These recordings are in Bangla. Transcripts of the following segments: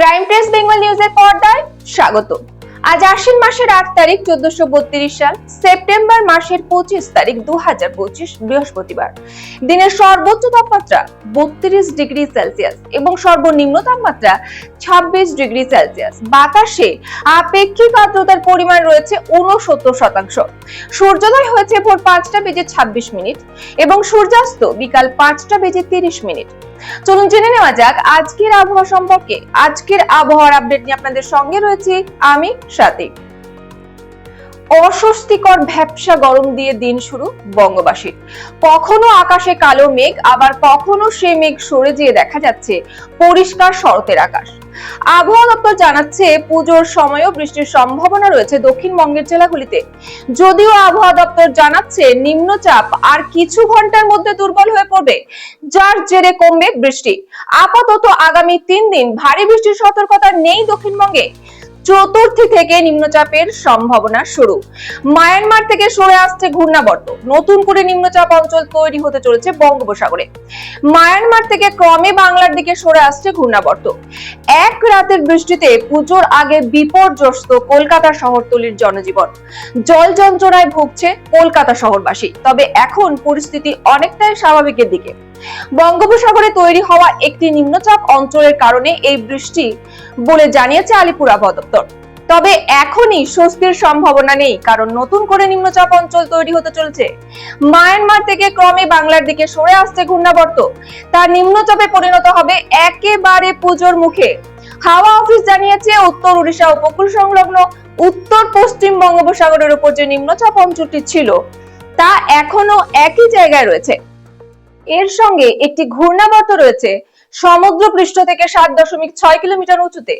ক্রাইম প্রেস বেঙ্গল নিউজের পর্দায় স্বাগত। আজ আশ্বিন মাসের আট তারিখ, চোদ্দশো বত্রিশ সাল, সেপ্টেম্বর মাসের পঁচিশ তারিখ দু হাজার পঁচিশ বৃহস্পতিবার। দিনের সর্বোচ্চ তাপমাত্রা বত্রিশ ডিগ্রি সেলসিয়াস এবং সর্বনিম্ন তাপমাত্রা ছাব্বিশ ডিগ্রি সেলসিয়াস। বাতাসে আপেক্ষিক আর্দ্রতার পরিমাণ রয়েছে উনসত্তর শতাংশ। সূর্যোদয় হয়েছে ভোর পাঁচটা বেজে ছাব্বিশ মিনিট এবং সূর্যাস্ত বিকাল পাঁচটা বেজে তিরিশ মিনিট। চলুন জেনে নেওয়া যাক আজকের আবহাওয়া সম্পর্কে। আজকের আবহাওয়ার আপডেট নিয়ে আপনাদের সঙ্গে রয়েছি আমি সাথী অস্বস্তিকর ভ্যাপসা গরম দিয়ে দিন শুরু বঙ্গবাসীর। কখনো আকাশে কালো মেঘ, আবার কখনো সে মেঘ সরে যেয়ে দেখা যাচ্ছে পরিষ্কার শরতের আকাশ। আবহাওয়া দপ্তর জানাচ্ছে, পুজোর সময়ও বৃষ্টির সম্ভাবনা রয়েছে দক্ষিণবঙ্গের জেলাগুলিতে। যদিও আবহাওয়া দপ্তর জানাচ্ছে, নিম্নচাপ আর কিছু ঘণ্টার মধ্যে দুর্বল হয়ে পড়বে, যার জেরে কমবে বৃষ্টি। আপাতত আগামী তিন দিন ভারী বৃষ্টির সতর্কতা নেই দক্ষিণবঙ্গে। চতুর্থী থেকে নিম্নচাপের সম্ভাবনা শুরু। মায়ানমার থেকে সরে আসছে ঘূর্ণাবর্ত। নতুন করে নিম্নচাপ অঞ্চল তৈরি হতে চলেছে বঙ্গোপসাগরে। মায়ানমার থেকে ক্রমে বাংলার দিকে সরে আসছে ঘূর্ণাবর্ত। এক রাতের বৃষ্টিতে পুজোর আগে বিপর্যস্ত কলকাতা শহরতলির জনজীবন। জল যন্ত্রণায় ভুগছে কলকাতা শহরবাসী। তবে এখন পরিস্থিতি অনেকটাই স্বাভাবিকের দিকে। বঙ্গোপসাগরে তৈরি হওয়া একটি নিম্নচাপ অঞ্চলের কারণে এই বৃষ্টি বলে জানিয়েছে আলিপুর আবহাওয়া তবে এখনই স্বস্তির সম্ভাবনা নেই, কারণ নতুন করে নিম্নচাপ অঞ্চল তৈরি হতে চলেছে। মায়ানমার থেকে ক্রমে বাংলার দিকে সরে আসছে ঘূর্ণাবর্ত। তা নিম্নচাপে পরিণত হবে একেবারে পুজোর মুখে। হাওয়া অফিস জানিয়েছে, উত্তর উড়িষ্যা উপকূল সংলগ্ন উত্তর পশ্চিম বঙ্গোপসাগরের উপর যে নিম্নচাপ অঞ্চলটি ছিল, তা এখনও একই জায়গায় রয়েছে। এর সঙ্গে একটি ঘূর্ণাবর্ত রয়েছে সমুদ্র পৃষ্ঠ থেকে সাত দশমিক ছয় কিলোমিটার উঁচুতে।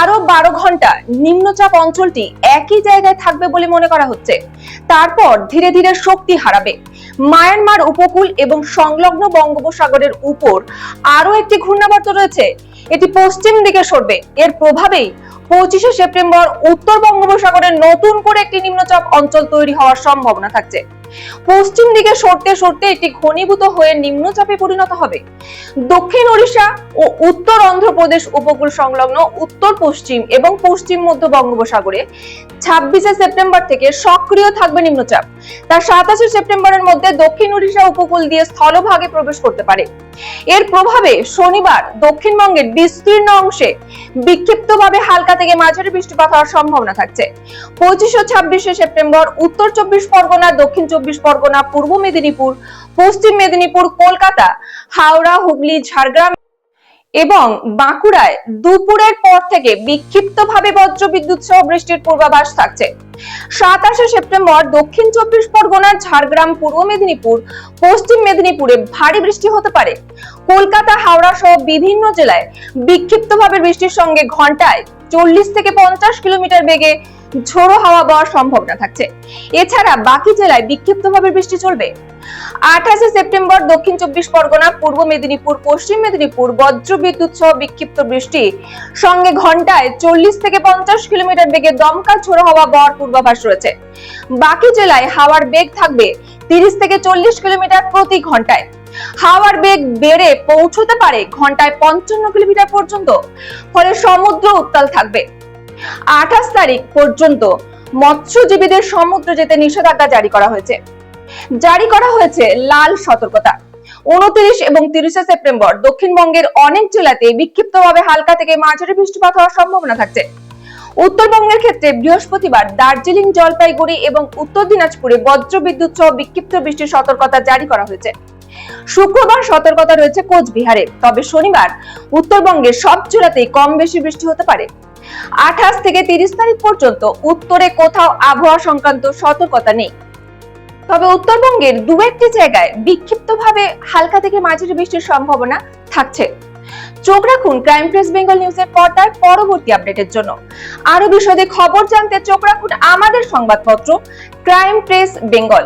আরও বারো ঘণ্টা নিম্নচাপ অঞ্চলটি একই জায়গায় থাকবে বলে মনে করা হচ্ছে। তারপর ধীরে ধীরে শক্তি হারাবে। মায়ানমার উপকূল এবং সংলগ্ন বঙ্গোপসাগরের উপর আরও একটি ঘূর্ণাবর্ত রয়েছে। এটি পশ্চিম দিকে সরবে। এর প্রভাবেই পঁচিশে সেপ্টেম্বর উত্তর বঙ্গোপসাগরে নতুন করে একটি নিম্নচাপ অঞ্চল তৈরি হওয়ার সম্ভাবনা থাকছে। পশ্চিম দিকে সরতে সরতে এটি ঘনীভূত হয়ে নিম্নচাপে পরিণত হবে। দক্ষিণ ওড়িশা ও উত্তর অন্ধ্রপ্রদেশ উপকূল সংলগ্ন উত্তর, পশ্চিম এবং পশ্চিম মধ্য বঙ্গোপসাগরে ছাব্বিশে সেপ্টেম্বর থেকে সক্রিয় থাকবে নিম্নচাপ। তার সাতাশে সেপ্টেম্বরের মধ্যে দক্ষিণ ওড়িশা উপকূল দিয়ে স্থলভাগে প্রবেশ করতে পারে। এর প্রভাবে শনিবার দক্ষিণবঙ্গের বিস্তীর্ণ অংশে বিক্ষিপ্তভাবে হালকা থেকে মাঝারি বৃষ্টিপাত হওয়ার সম্ভাবনা থাকছে। পঁচিশ ও ছাব্বিশে সেপ্টেম্বর, উত্তর চব্বিশ পরগনা, দক্ষিণ চব্বিশ পরগনা, পূর্ব মেদিনীপুর, পশ্চিম মেদিনীপুর, কলকাতা, হাওড়া, হুগলি, ঝাড়গ্রাম এবং বাঁকুড়ায় দুপুরের পর থেকে বিক্ষিপ্তভাবে বজ্রবিদ্যুৎ সহ বৃষ্টির পূর্বাভাস থাকছে। সাতাশে সেপ্টেম্বর দক্ষিণ চব্বিশ পরগনা, ঝাড়গ্রাম, পূর্ব মেদিনীপুর, পশ্চিম মেদিনীপুরে ভারী বৃষ্টি হতে পারে। কলকাতা, হাওড়া সহ বিভিন্ন জেলায় বিক্ষিপ্তভাবে বৃষ্টির সঙ্গে ঘন্টায় চল্লিশ থেকে পঞ্চাশ কিলোমিটার বেগে ঝোড়ো হাওয়া বওয়ার সম্ভাবনা থাকছে। এছাড়া বাকি জেলায় বিক্ষিপ্তভাবে বৃষ্টি চলবে। আঠাশে সেপ্টেম্বর দক্ষিণ চব্বিশ পরগনা, পূর্ব মেদিনীপুর, পশ্চিম মেদিনীপুর বজ্র বিদ্যুৎ সহ বিক্ষিপ্ত বৃষ্টি। সঙ্গে ঘন্টায় চল্লিশ থেকে পঞ্চাশ কিলোমিটার বেগে দমকা ঝোড়ো হাওয়া বওয়ার পূর্বাভাস রয়েছে। বাকি জেলায় হাওয়ার বেগ থাকবে তিরিশ থেকে চল্লিশ কিলোমিটার প্রতি ঘন্টায় হাওয়ার বেগ বেড়ে পৌঁছতে পারে ঘন্টায় পঞ্চান্ন কিলোমিটার পর্যন্ত। ফলে সমুদ্র উত্তাল থাকবে। আঠাশ তারিখ পর্যন্ত মৎস্যজীবীদের সমুদ্র যেতে নিষেধাজ্ঞা জারি করা হয়েছে। জারি করা হয়েছে লাল সতর্কতা। উনত্রিশ এবং তিরিশে সেপ্টেম্বর দক্ষিণবঙ্গের অনেক জেলাতে বিক্ষিপ্তভাবে হালকা থেকে মাঝারি বৃষ্টিপাত হওয়ার সম্ভাবনা থাকছে। উত্তরবঙ্গের ক্ষেত্রে বৃহস্পতিবার দার্জিলিং জলপাইগুড়ি এবং উত্তর দিনাজপুরে বজ্র বিদ্যুৎ সহ বিক্ষিপ্ত বৃষ্টির সতর্কতা জারি করা হয়েছে। শুক্রবার সতর্কতা রয়েছে কোচবিহারে, তবে শনিবার উত্তরবঙ্গের সব জেলাতেই কম বেশি বৃষ্টি হতে পারে। আঠাশ থেকে তিরিশ তারিখ পর্যন্ত উত্তরে কোথাও আবহাওয়া সংক্রান্ত সতর্কতা নেই। তবে উত্তরবঙ্গের দু একটি জায়গায় বিক্ষিপ্তভাবে হালকা থেকে মাঝারি বৃষ্টির সম্ভাবনা থাকছে। চোখ রাখুন ক্রাইম প্রেস বেঙ্গল নিউজের পর্দায় পরবর্তী আপডেটের জন্য। আরও বিশদে খবর জানতে চোখ রাখুন আমাদের সংবাদপত্র ক্রাইম প্রেস বেঙ্গল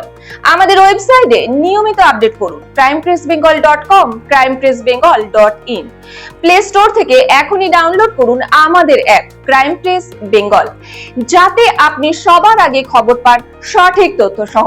আমাদের ওয়েবসাইটে নিয়মিত আপডেট করুন। Crime press Bengal dot com crime press Bengal dot in play store থেকে এখনই ডাউনলোড করুন আমাদের অ্যাপ ক্রাইম প্রেস বেঙ্গল যাতে আপনি সবার আগে খবর পান, সঠিক তথ্য সহ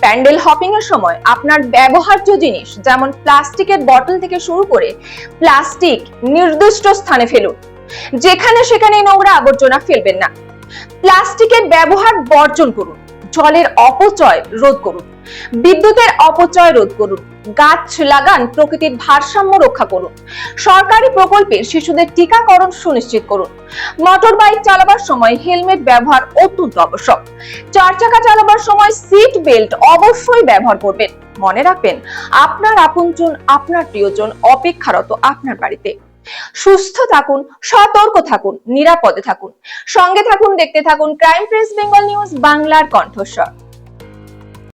প্যান্ডেল হপিং এর সময় আপনার ব্যবহার্য জিনিস, যেমন প্লাস্টিকের বটল থেকে শুরু করে প্লাস্টিক নির্দিষ্ট স্থানে ফেলুন। যেখানে সেখানে নোংরা আবর্জনা ফেলবেন না। প্লাস্টিকের ব্যবহার বর্জন করুন। জলের অপচয় রোধ করুন। বিদ্যুতের অপচয় রোধ করুন, গাছ লাগান প্রকৃতির ভারসাম্য রক্ষা করুন, সরকারি প্রকল্পের শিশুদের টিকাকরণ সুনিশ্চিত করুন। মোটর বাইক চালাবার সময় হেলমেট ব্যবহার অত্যন্ত আবশ্যক। চার চাকা চালাবার সময় সিট বেল্ট অবশ্যই ব্যবহার করবেন। মনে রাখবেন, আপনার আপনজন, আপনার প্রিয়জন অপেক্ষারত আপনার বাড়িতে। সুস্থ থাকুন, সতর্ক থাকুন, নিরাপদে থাকুন। সঙ্গে থাকুন, দেখতে থাকুন ক্রাইম প্রেস বেঙ্গল নিউজ বাংলার কণ্ঠস্বর।